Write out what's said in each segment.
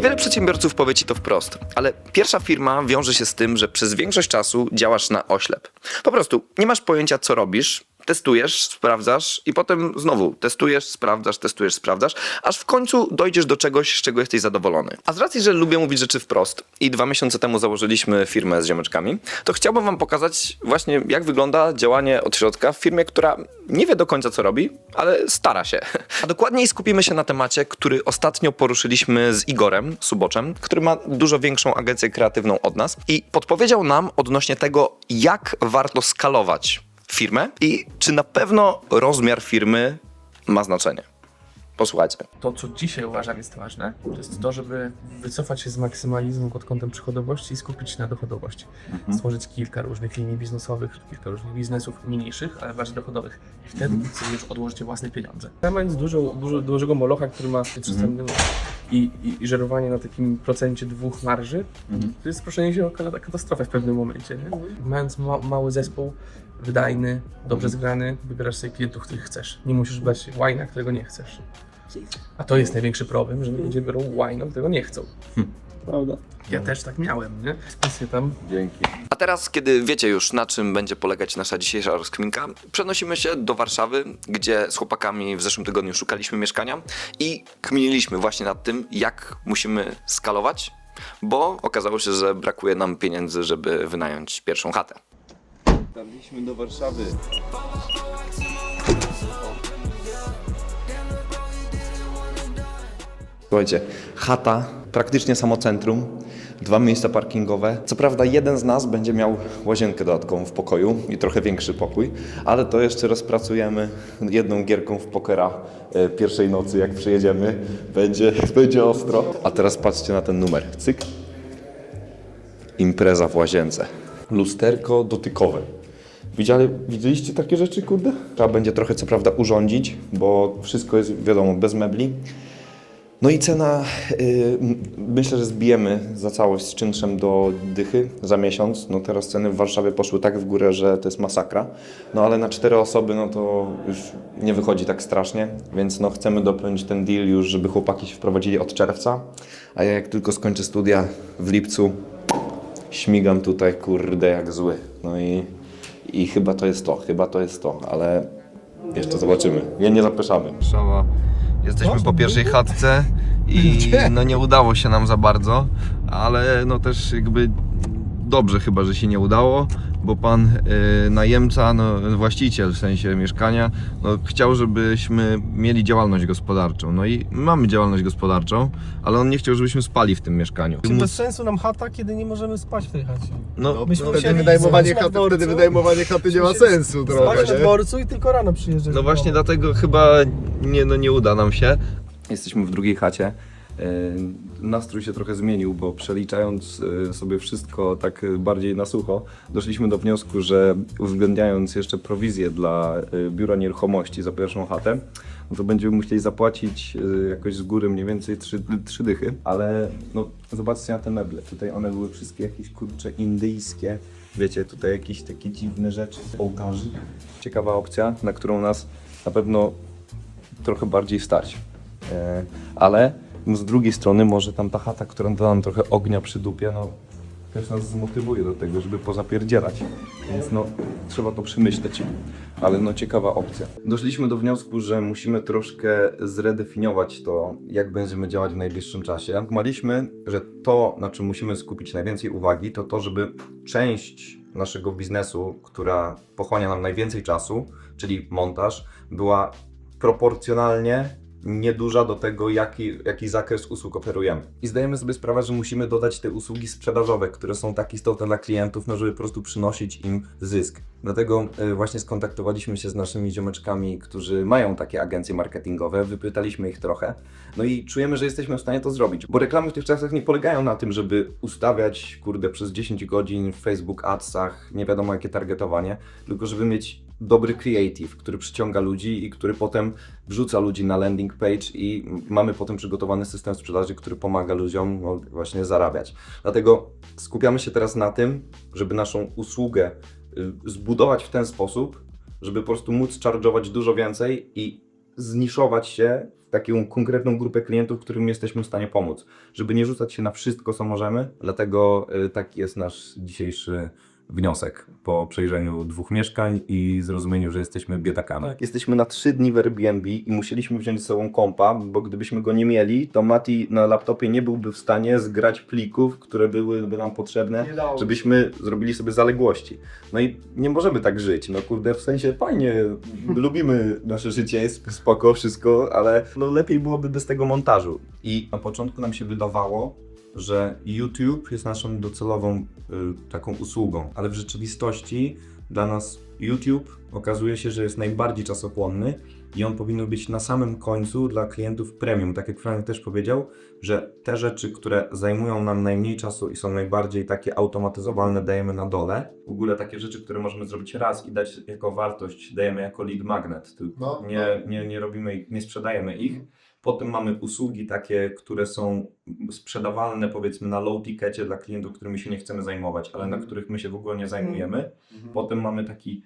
Niewiele przedsiębiorców powie ci to wprost, ale pierwsza firma wiąże się z tym, że przez większość czasu działasz na oślep. Po prostu nie masz pojęcia, co robisz, testujesz, sprawdzasz i potem znowu testujesz, sprawdzasz, testujesz, sprawdzasz, aż w końcu dojdziesz do czegoś, z czego jesteś zadowolony. A z racji, że lubię mówić rzeczy wprost i dwa miesiące temu założyliśmy firmę z ziomeczkami, to chciałbym wam pokazać właśnie, jak wygląda działanie od środka w firmie, która nie wie do końca, co robi, ale stara się. A dokładniej skupimy się na temacie, który ostatnio poruszyliśmy z Igorem Suboczem, który ma dużo większą agencję kreatywną od nas i podpowiedział nam odnośnie tego, jak warto skalować firmę i czy na pewno rozmiar firmy ma znaczenie. Posłuchajcie. To, co dzisiaj uważam jest ważne, to jest to, żeby wycofać się z maksymalizmu pod kątem przychodowości i skupić się na dochodowości. Stworzyć kilka różnych linii biznesowych, kilka różnych biznesów mniejszych, ale bardziej dochodowych. I wtedy sobie już odłożycie własne pieniądze. Ja mając dużo, dużo, dużego molocha, który ma 300 milionów i, i, i żerowanie na takim procencie dwóch marży, to jest proszenie się o kata- katastrofę w pewnym momencie. Nie? Mając ma, mały zespół, wydajny, dobrze zgrany, wybierasz sobie klientów, których chcesz. Nie musisz brać łajna, którego nie chcesz. A to jest największy problem, że ludzie biorą łajno, którego nie chcą. Prawda? Ja też tak miałem, nie? Spisy tam. Dzięki. A teraz, kiedy wiecie już, na czym będzie polegać nasza dzisiejsza rozkminka, przenosimy się do Warszawy, gdzie z chłopakami w zeszłym tygodniu szukaliśmy mieszkania i kminiliśmy właśnie nad tym, jak musimy skalować, bo okazało się, że brakuje nam pieniędzy, żeby wynająć pierwszą chatę. Dotarliśmy do Warszawy. Słuchajcie, chata, praktycznie samo centrum, dwa miejsca parkingowe. Co prawda jeden z nas będzie miał łazienkę dodatkową w pokoju i trochę większy pokój, ale to jeszcze rozpracujemy jedną gierką w pokera e, pierwszej nocy, jak przyjedziemy. Będzie, będzie ostro. A teraz patrzcie na ten numer. Cyk. Impreza w łazience. Lusterko dotykowe. Widzieli, widzieliście takie rzeczy, kurde? Trzeba będzie trochę co prawda urządzić, bo wszystko jest, wiadomo, bez mebli. No i cena, y, myślę, że zbijemy za całość z czynszem do dychy za miesiąc. No teraz ceny w Warszawie poszły tak w górę, że to jest masakra. No ale na cztery osoby, no to już nie wychodzi tak strasznie, więc no chcemy dopiąć ten deal już, żeby chłopaki się wprowadzili od czerwca. A ja jak tylko skończę studia w lipcu, śmigam tutaj, kurde, jak zły. No i, i chyba to jest to, chyba to jest to, ale jeszcze zobaczymy. Nie, nie zapeszamy. Jesteśmy po pierwszej chatce i no nie udało się nam za bardzo, ale no też jakby dobrze chyba, że się nie udało, bo pan y, najemca, no właściciel w sensie mieszkania, no chciał, żebyśmy mieli działalność gospodarczą. No i mamy działalność gospodarczą, ale on nie chciał, żebyśmy spali w tym mieszkaniu. Czy bez sensu nam chata, kiedy nie możemy spać w tej chacie? No, Myśmy Wtedy musieli wynajmowanie spać na chaty, dworcu, wtedy wynajmowanie chaty nie ma sensu Spać trochę, na nie? dworcu i tylko rano przyjeżdżać. No właśnie dlatego chyba nie, no nie uda nam się. Jesteśmy w drugiej chacie. E, Nastrój się trochę zmienił, bo przeliczając e, sobie wszystko tak bardziej na sucho, doszliśmy do wniosku, że uwzględniając jeszcze prowizję dla e, biura nieruchomości za pierwszą chatę, no to będziemy musieli zapłacić jakoś z góry mniej więcej trzy, trzy dychy. Ale no zobaczcie na te meble. Tutaj one były wszystkie jakieś kurcze indyjskie. Wiecie, tutaj jakieś takie dziwne rzeczy, ołtarzy. Ciekawa opcja, na którą nas na pewno trochę bardziej stać. Ale z drugiej strony może tam ta chata, która da nam trochę ognia przy dupie, no też nas zmotywuje do tego, żeby pozapierdzielać. Więc no trzeba to przemyśleć. Ale no ciekawa opcja. Doszliśmy do wniosku, że musimy troszkę zredefiniować to, jak będziemy działać w najbliższym czasie. Maliśmy, że to, na czym musimy skupić najwięcej uwagi, to to, żeby część naszego biznesu, która pochłania nam najwięcej czasu, czyli montaż, była proporcjonalnie nieduża do tego, jaki, jaki zakres usług oferujemy. I zdajemy sobie sprawę, że musimy dodać te usługi sprzedażowe, które są tak istotne dla klientów, no żeby po prostu przynosić im zysk. Dlatego y, właśnie skontaktowaliśmy się z naszymi ziomeczkami, którzy mają takie agencje marketingowe, wypytaliśmy ich trochę, no i czujemy, że jesteśmy w stanie to zrobić, bo reklamy w tych czasach nie polegają na tym, żeby ustawiać, kurde, przez 10 godzin w Facebook Adsach, nie wiadomo jakie targetowanie, tylko żeby mieć dobry creative, który przyciąga ludzi i który potem wrzuca ludzi na landing page i mamy potem przygotowany system sprzedaży, który pomaga ludziom no, właśnie zarabiać. Dlatego skupiamy się teraz na tym, żeby naszą usługę y, zbudować w ten sposób, żeby po prostu móc charge'ować dużo więcej i zniszować się taką konkretną grupę klientów, którym jesteśmy w stanie pomóc. Żeby nie rzucać się na wszystko, co możemy, dlatego y, taki jest nasz dzisiejszy wniosek po przejrzeniu dwóch mieszkań i zrozumieniu, że jesteśmy biedakami. Jesteśmy na trzy dni w Airbnb i musieliśmy wziąć ze sobą kompa, bo gdybyśmy go nie mieli, to Mati na laptopie nie byłby w stanie zgrać plików, które byłyby nam potrzebne, żebyśmy zrobili sobie zaległości. No i nie możemy tak żyć. No kurde, w sensie fajnie, lubimy nasze życie, jest spoko, wszystko, ale no lepiej byłoby bez tego montażu. I na początku nam się wydawało, że YouTube jest naszą docelową y, taką usługą, ale w rzeczywistości dla nas YouTube okazuje się, że jest najbardziej czasochłonny i on powinien być na samym końcu dla klientów premium. Tak jak Franek też powiedział, że te rzeczy, które zajmują nam najmniej czasu i są najbardziej takie automatyzowalne, dajemy na dole. W ogóle takie rzeczy, które możemy zrobić raz i dać jako wartość, dajemy jako lead magnet. Tylko No, nie, nie, nie robimy ich, nie sprzedajemy ich. Potem mamy usługi takie, które są sprzedawalne powiedzmy na low tickecie dla klientów, którymi się nie chcemy zajmować, ale na których my się w ogóle nie zajmujemy. Potem mamy taki,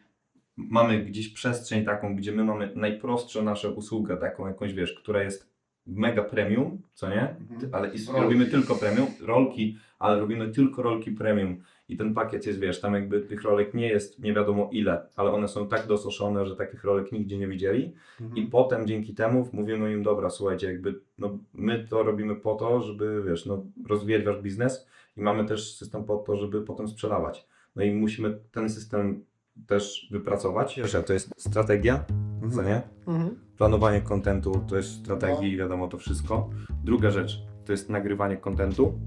mamy gdzieś przestrzeń taką, gdzie my mamy najprostszą naszą usługę, taką jakąś, wiesz, która jest mega premium, co nie? Ale i robimy tylko premium, rolki, ale robimy tylko rolki premium. I ten pakiet jest, wiesz, tam jakby tych rolek nie jest nie wiadomo ile, ale one są tak dososzone, że takich rolek nigdzie nie widzieli. I potem dzięki temu mówimy im, dobra, słuchajcie, jakby no, my to robimy po to, żeby, wiesz, no, rozwijać wasz biznes i mamy też system po to, żeby potem sprzedawać. No i musimy ten system też wypracować. Że to jest strategia, co nie? Mhm. Planowanie kontentu to jest strategii, wiadomo to wszystko. Druga rzecz to jest nagrywanie kontentu,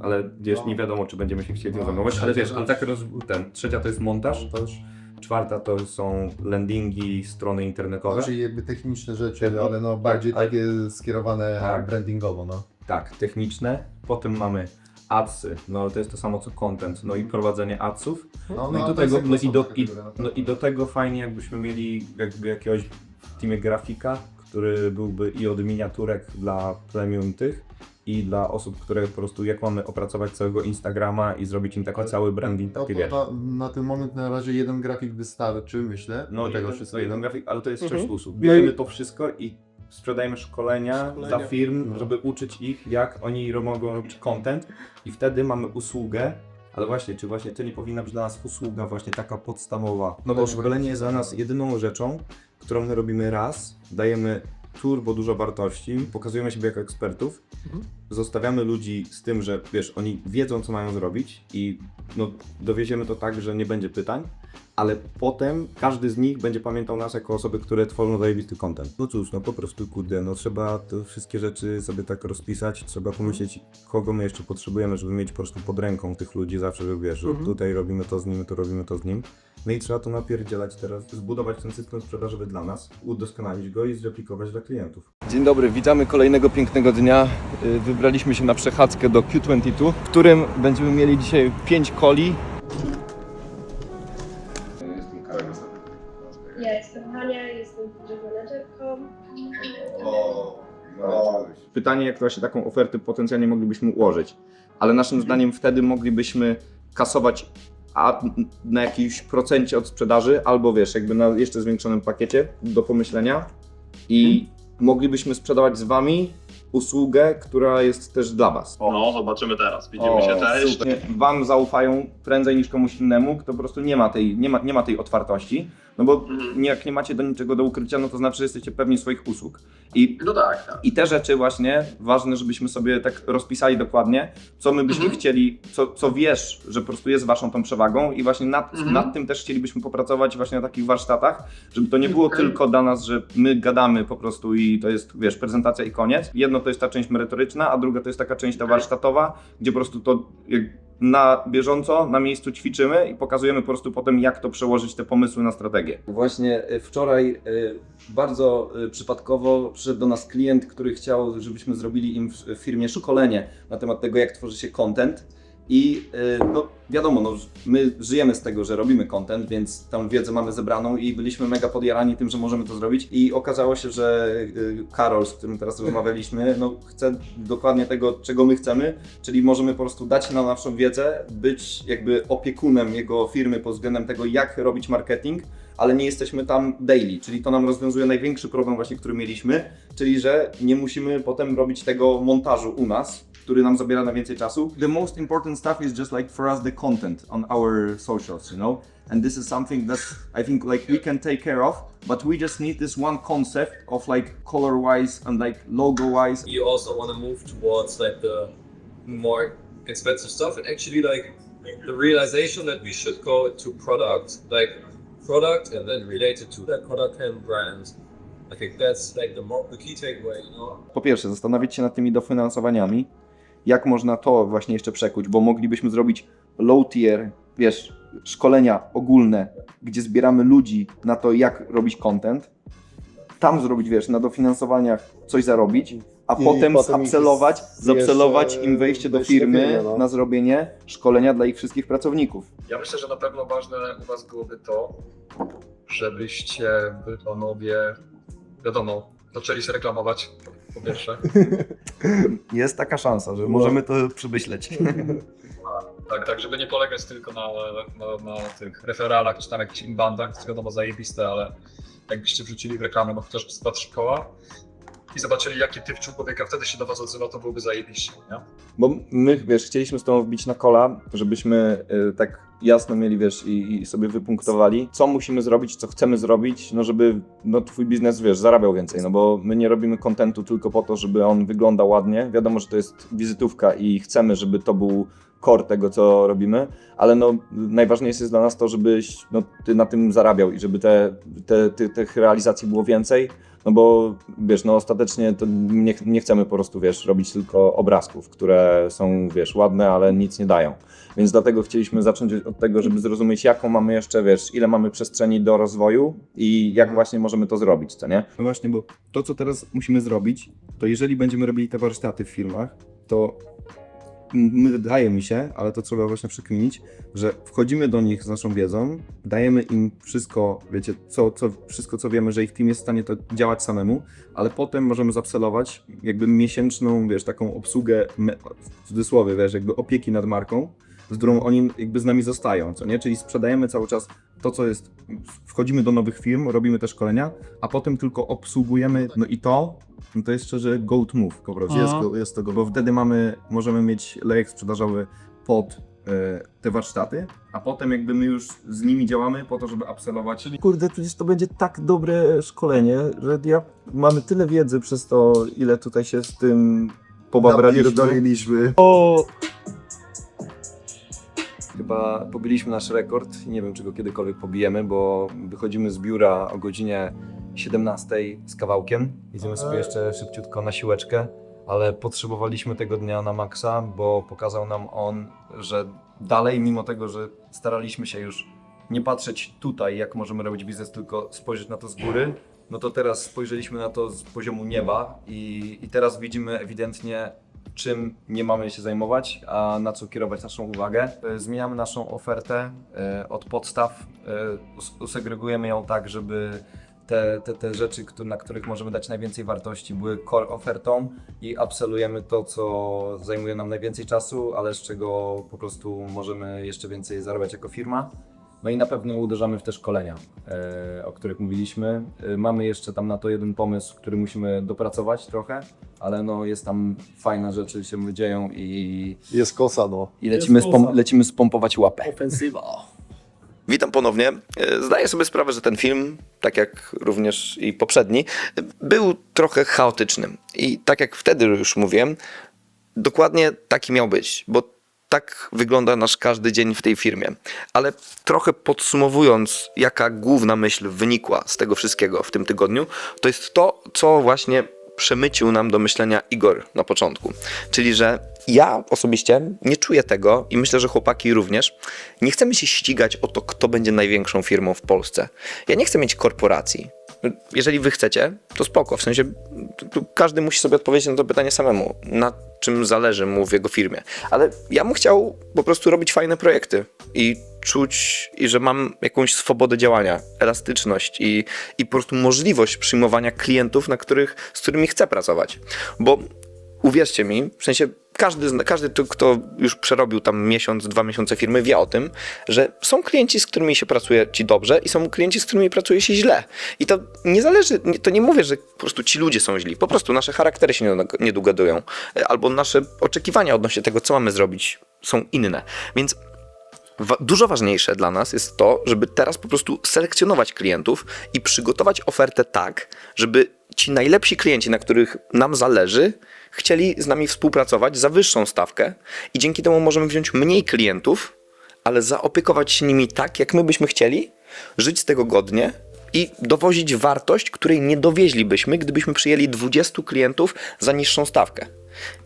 ale wiesz, No. nie wiadomo, czy będziemy się chcieli tym No, zajmować, ale wiesz, ale tak roz... ten. Trzecia to jest montaż, to już czwarta to są landingi, strony internetowe. Czyli jakby techniczne rzeczy, Wiadomo. ale no bardziej Tak. takie skierowane Tak. brandingowo, no. Tak, techniczne. Potem mamy adsy, no ale to jest to samo co content, no i prowadzenie adsów. No, No, i, to do tego, no, i, do, osobna i, kategoria, no i do tego fajnie jakbyśmy mieli jakby jakiegoś w teamie grafika, który byłby i od miniaturek dla premium tych i dla osób, które po prostu jak mamy opracować całego Instagrama i zrobić im taki Ale- cały branding, No taki to wiesz. na, na ten moment na razie jeden grafik wystarczy, myślę. No tego wszystkiego. wszystko, jeden grafik, ale to jest Mhm. sześć usług. Bierzemy to wszystko i sprzedajemy szkolenia, Szkolenia. dla firm, No. żeby uczyć ich, jak oni ro- mogą robić content i wtedy mamy usługę, ale właśnie, czy właśnie to nie powinna być dla nas usługa właśnie taka podstawowa? No bo szkolenie jest dla nas jedyną rzeczą, którą my robimy raz, dajemy turbo dużo wartości, pokazujemy siebie jako ekspertów, Mhm. zostawiamy ludzi z tym, że wiesz, oni wiedzą co mają zrobić i no, dowieziemy to tak, że nie będzie pytań, ale potem każdy z nich będzie pamiętał nas jako osoby, które tworzą zajebisty content. No cóż, no po prostu kurde, no trzeba te wszystkie rzeczy sobie tak rozpisać, trzeba pomyśleć, kogo my jeszcze potrzebujemy, żeby mieć po prostu pod ręką tych ludzi zawsze, że wiesz, że Mhm. tutaj robimy to z nim, tu robimy to z nim. No i trzeba to napierdzielać teraz, zbudować ten system sprzedażowy dla nas, udoskonalić go i zreplikować dla klientów. Dzień dobry, witamy kolejnego pięknego dnia. Y, Wybraliśmy się na przechadzkę do Q22, w którym będziemy mieli dzisiaj 5 coli. Pytanie, jak właśnie taką ofertę potencjalnie moglibyśmy ułożyć. Ale naszym zdaniem wtedy moglibyśmy kasować a na jakimś procencie od sprzedaży, albo wiesz, jakby na jeszcze zwiększonym pakiecie do pomyślenia i moglibyśmy sprzedawać z wami usługę, która jest też dla was. No, zobaczymy teraz. Widzimy się, cześć. super. Wam zaufają prędzej niż komuś innemu, kto po prostu nie ma tej, nie ma, nie ma tej otwartości. No bo Mhm. jak nie macie do niczego do ukrycia, no to znaczy, że jesteście pewni swoich usług. I No tak, tak. i te rzeczy właśnie ważne, żebyśmy sobie tak rozpisali dokładnie, co my byśmy Mhm. chcieli, co, co wiesz, że po prostu jest waszą tą przewagą i właśnie nad, Mhm. nad tym też chcielibyśmy popracować właśnie na takich warsztatach, żeby to nie było Okej. tylko dla nas, że my gadamy po prostu i to jest, wiesz, prezentacja i koniec. Jedno to jest ta część merytoryczna, a druga to jest taka część ta warsztatowa, gdzie po prostu to na bieżąco, na miejscu ćwiczymy i pokazujemy po prostu potem, jak to przełożyć te pomysły na strategię. Właśnie y, wczoraj y, bardzo y, przypadkowo przyszedł do nas klient, który chciał, żebyśmy zrobili im w w firmie szkolenie na temat tego, jak tworzy się content. I y, no, wiadomo, no, my żyjemy z tego, że robimy content, więc tą wiedzę mamy zebraną i byliśmy mega podjarani tym, że możemy to zrobić. I okazało się, że y, Karol, z którym teraz rozmawialiśmy, no, chce dokładnie tego, czego my chcemy, czyli możemy po prostu dać na naszą wiedzę, być jakby opiekunem jego firmy pod względem tego, jak robić marketing, ale nie jesteśmy tam daily, czyli to nam rozwiązuje największy problem właśnie, który mieliśmy, czyli że nie musimy potem robić tego montażu u nas, który nam zabiera najwięcej czasu. The most important stuff is just like for us the content on our socials, you know? And this is something that I think like we can take care of, but we just need this one concept of like color wise and like logo wise. you also want to move towards like the more expensive stuff and actually like the realization that we should go to product like product and then related to that product and brand i think that's like the, more, the key takeaway you know Po pierwsze, zastanowić się nad tymi dofinansowaniami, jak można to właśnie jeszcze przekuć, bo moglibyśmy zrobić low tier, wiesz, szkolenia ogólne, gdzie zbieramy ludzi na to, jak robić content, tam zrobić, wiesz, na dofinansowaniach coś zarobić, a I potem zapcelować, zapcelować im wejście do firmy, no. na zrobienie szkolenia dla ich wszystkich pracowników. Ja myślę, że na pewno ważne u Was byłoby to, żebyście wy panowie, wiadomo, zaczęli się reklamować, po pierwsze. Jest taka szansa, że możemy to przemyśleć. Tak, tak, żeby nie polegać tylko na, na, na tych referalach, czy tam jakichś inboundach, to jest wiadomo zajebiste, ale jakbyście wrzucili w reklamę, bo chociaż patrz koła i zobaczyli, jaki typ człowieka wtedy się do Was odzywa, to byłoby zajebiście, nie? Bo my, wiesz, chcieliśmy z tobą wbić na kola, żebyśmy y, tak jasno mieli, wiesz, i, i sobie wypunktowali, co musimy zrobić, co chcemy zrobić, no żeby no, twój biznes, wiesz, zarabiał więcej, no bo my nie robimy kontentu tylko po to, żeby on wyglądał ładnie. Wiadomo, że to jest wizytówka i chcemy, żeby to był core tego, co robimy, ale no najważniejsze jest dla nas to, żebyś no, ty na tym zarabiał i żeby te, te, te, tych realizacji było więcej, no bo wiesz, no ostatecznie to nie, nie chcemy po prostu, wiesz, robić tylko obrazków, które są, wiesz, ładne, ale nic nie dają. Więc dlatego chcieliśmy zacząć od tego, żeby zrozumieć, jaką mamy jeszcze, wiesz, ile mamy przestrzeni do rozwoju i jak właśnie możemy to zrobić, co nie? No właśnie, bo to, co teraz musimy zrobić, to jeżeli będziemy robili te warsztaty w firmach, to wydaje mi się, ale to trzeba właśnie przekminić, że wchodzimy do nich z naszą wiedzą, dajemy im wszystko, wiecie, co, co, wszystko, co wiemy, że ich team jest w stanie to działać samemu, ale potem możemy zapselować jakby miesięczną, wiesz, taką obsługę, w cudzysłowie, wiesz, jakby opieki nad marką, z którą oni jakby z nami zostają, co nie? Czyli sprzedajemy cały czas to, co jest, wchodzimy do nowych firm, robimy te szkolenia, a potem tylko obsługujemy, no i to, no to jest szczerze go to move po prostu. Jest Jest, bo wtedy mamy, możemy mieć lejek sprzedażowy pod e, te warsztaty, a potem jakby my już z nimi działamy po to, żeby upsellować. Czyli Kurde, przecież to będzie tak dobre szkolenie, że ja mamy tyle wiedzy przez to, ile tutaj się z tym pobabraliśmy. Napierdoliliśmy. Chyba pobiliśmy nasz rekord i nie wiem, czy go kiedykolwiek pobijemy, bo wychodzimy z biura o godzinie 17 z kawałkiem. Idziemy sobie jeszcze szybciutko na siłeczkę, ale potrzebowaliśmy tego dnia na maksa, bo pokazał nam on, że dalej, mimo tego, że staraliśmy się już nie patrzeć tutaj, jak możemy robić biznes, tylko spojrzeć na to z góry, no to teraz spojrzeliśmy na to z poziomu nieba i, i teraz widzimy ewidentnie, czym nie mamy się zajmować, a na co kierować naszą uwagę. E, Zmieniamy naszą ofertę e, od podstaw, e, us- usegregujemy ją tak, żeby te, te, te rzeczy, na których możemy dać najwięcej wartości, były core ofertą i upsellujemy to, co zajmuje nam najwięcej czasu, ale z czego po prostu możemy jeszcze więcej zarabiać jako firma. No i na pewno uderzamy w te szkolenia, e, o których mówiliśmy. E, mamy jeszcze tam na to jeden pomysł, który musimy dopracować trochę, ale no jest tam fajne rzeczy się dzieją i, Jest kosa, no. i lecimy, kosa. spom- lecimy spompować łapę. Ofensywa. Witam ponownie. E, Zdaję sobie sprawę, że ten film, tak jak również i poprzedni, był trochę chaotyczny. I tak jak wtedy już mówiłem, dokładnie taki miał być, bo tak wygląda nasz każdy dzień w tej firmie. Ale trochę podsumowując, jaka główna myśl wynikła z tego wszystkiego w tym tygodniu, to jest to, co właśnie przemycił nam do myślenia Igor na początku. Czyli, że ja osobiście nie czuję tego i myślę, że chłopaki również. Nie chcemy się ścigać o to, kto będzie największą firmą w Polsce. Ja nie chcę mieć korporacji. Jeżeli wy chcecie, to spoko. W sensie każdy musi sobie odpowiedzieć na to pytanie samemu, na czym zależy mu w jego firmie. Ale ja bym chciał po prostu robić fajne projekty i czuć, i że mam jakąś swobodę działania, elastyczność i, i po prostu możliwość przyjmowania klientów, na których, z którymi chcę pracować. Bo uwierzcie mi, w sensie każdy, każdy kto już przerobił tam miesiąc, dwa miesiące firmy, wie o tym, że są klienci, z którymi się pracuje ci dobrze i są klienci, z którymi pracuje się źle. I to nie zależy, to nie mówię, że po prostu ci ludzie są źli. Po prostu nasze charaktery się nie, dogadują. Albo nasze oczekiwania odnośnie tego, co mamy zrobić, są inne. Więc dużo ważniejsze dla nas jest to, żeby teraz po prostu selekcjonować klientów i przygotować ofertę tak, żeby ci najlepsi klienci, na których nam zależy, chcieli z nami współpracować za wyższą stawkę i dzięki temu możemy wziąć mniej klientów, ale zaopiekować się nimi tak, jak my byśmy chcieli, żyć z tego godnie i dowozić wartość, której nie dowieźlibyśmy, gdybyśmy przyjęli 20 klientów za niższą stawkę.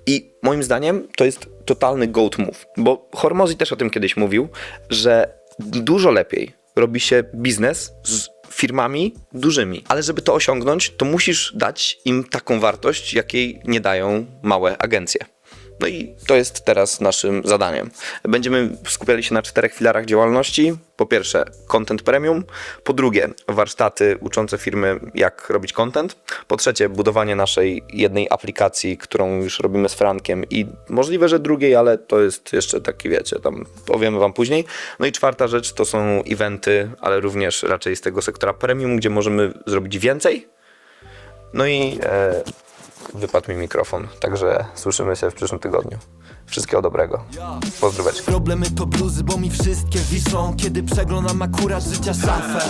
I moim zdaniem to jest totalny goat move, bo Hormozy też o tym kiedyś mówił, że dużo lepiej robi się biznes z firmami dużymi, ale żeby to osiągnąć, to musisz dać im taką wartość, jakiej nie dają małe agencje. No i to jest teraz naszym zadaniem. Będziemy skupiali się na czterech filarach działalności. Po pierwsze, content premium. Po drugie, warsztaty uczące firmy, jak robić content. Po trzecie, budowanie naszej jednej aplikacji, którą już robimy z Frankiem i możliwe, że drugiej, ale to jest jeszcze taki, wiecie, tam powiemy wam później. No i czwarta rzecz to są eventy, ale również raczej z tego sektora premium, gdzie możemy zrobić więcej. No i e, wypadł mi mikrofon, także słyszymy się w przyszłym tygodniu. Wszystkiego dobrego. Pozdróweczki. Problemy to bluzy, bo mi wszystkie wiszą Kiedy przeglądam akurat życia szafę